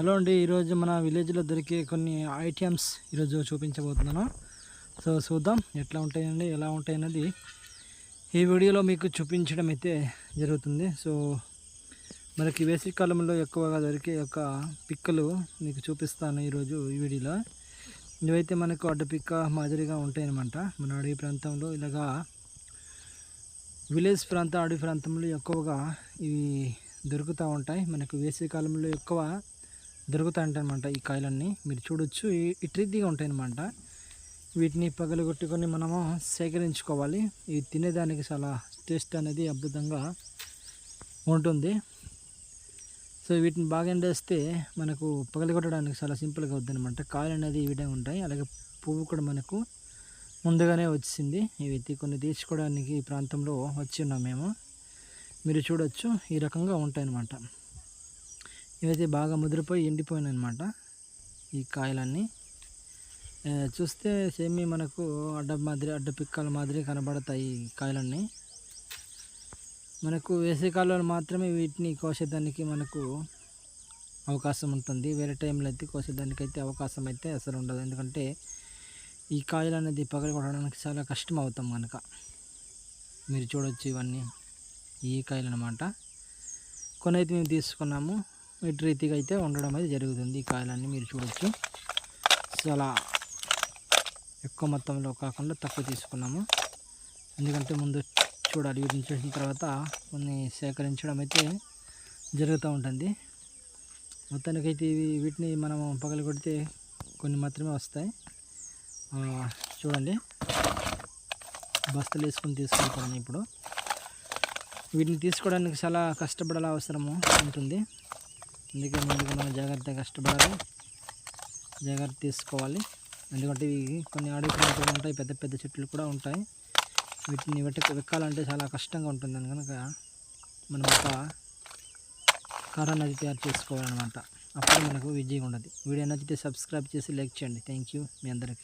Hello అండి ఈరోజు మన విలేజ్లో దొరికే కొన్ని ఐటమ్స్ ఈరోజు చూపించబోతున్నాను. సో చూద్దాం ఎట్లా ఉంటాయండి ఎలా ఉంటాయి అన్నది ఈ వీడియోలో మీకు చూపించడం అయితే జరుగుతుంది. సో మనకి వేసవి కాలంలో ఎక్కువగా దొరికే యొక్క పిక్కలు మీకు చూపిస్తాను ఈరోజు ఈ వీడియోలో. ఇవైతే మనకు అడ్డ పిక్క మాదిరిగా ఉంటాయన్నమాట. మన అడవి ప్రాంతంలో ఇలాగా విలేజ్ ప్రాంతం అడవి ప్రాంతంలో ఎక్కువగా ఇవి దొరుకుతూ ఉంటాయి. మనకు వేసవి కాలంలో ఎక్కువ దొరుకుతాయంటనమాట ఈ కాయలన్నీ. మీరు చూడొచ్చు. ఈ- ఇటు ఉంటాయి వీటిని పగలగొట్టుకొని మనము సేకరించుకోవాలి. ఇవి తినేదానికి చాలా టేస్ట్ అనేది అద్భుతంగా ఉంటుంది. సో వీటిని బాగా ఎండేస్తే మనకు పగలగొట్టడానికి చాలా సింపుల్గా అవుతుంది అనమాట కాయలు అనేది ఈ విధంగా ఉంటాయి. అలాగే పువ్వు కూడా మనకు ముందుగానే వచ్చింది. ఇవి కొన్ని తీర్చుకోవడానికి ఈ ప్రాంతంలో వచ్చి ఉన్నాం మేము. మీరు చూడొచ్చు. ఈ రకంగా ఉంటాయన్నమాట. ఇవైతే బాగా ముదిరిపోయి ఎండిపోయినాయి అనమాట ఈ కాయలన్నీ. చూస్తే సేమి మనకు అడ్డ మాదిరి అడ్డ పిక్కల మాదిరి కనబడతాయి ఈ కాయలన్నీ. మనకు వేసవికాలంలో మాత్రమే వీటిని కోసేదానికి మనకు అవకాశం ఉంటుంది. వేరే టైంలో అయితే కోసేదానికి అయితే అవకాశం అయితే అసలు ఉండదు. ఎందుకంటే ఈ కాయలు అనేది పగలగొట్టడానికి చాలా కష్టం అవుతాం కనుక మీరు చూడొచ్చు ఇవన్నీ. ఈ కాయలు అనమాట కొన్ని అయితే మేము తీసుకున్నాము. ఇటు రీతిగా అయితే ఉండడం అయితే జరుగుతుంది. ఈ కాయలన్నీ మీరు చూడొచ్చు. చాలా ఎక్కువ మొత్తంలో కాకుండా తక్కువ తీసుకున్నాము. ఎందుకంటే ముందు చూడాలి వీటిని చూసిన తర్వాత కొన్ని సేకరించడం అయితే జరుగుతూ ఉంటుంది. మొత్తానికైతే ఇవి వీటిని మనం పగలు కొడితే కొన్ని మాత్రమే వస్తాయి. చూడండి. బస్తలు వేసుకొని తీసుకుంటాను ఇప్పుడు. వీటిని తీసుకోవడానికి చాలా కష్టపడాల అవసరము ఉంటుంది. అందుకే ముందుగా మనం జాగ్రత్తగా కష్టపడాలి. జాగ్రత్త తీసుకోవాలి. ఎందుకంటే ఇవి కొన్ని అడవి ప్రాంతాలు ఉంటాయి. పెద్ద పెద్ద చెట్లు కూడా ఉంటాయి. వీటిని వెట్టి వెక్కాలంటే చాలా కష్టంగా ఉంటుంది. కనుక మనం ఒక కారాన్ని నది తయారు చేసుకోవాలన్నమాట. అప్పుడు మనకు విజయం ఉండదు. వీడియో నచ్చితే సబ్స్క్రైబ్ చేసి లైక్ చేయండి. థ్యాంక్ యూ మీ అందరికీ.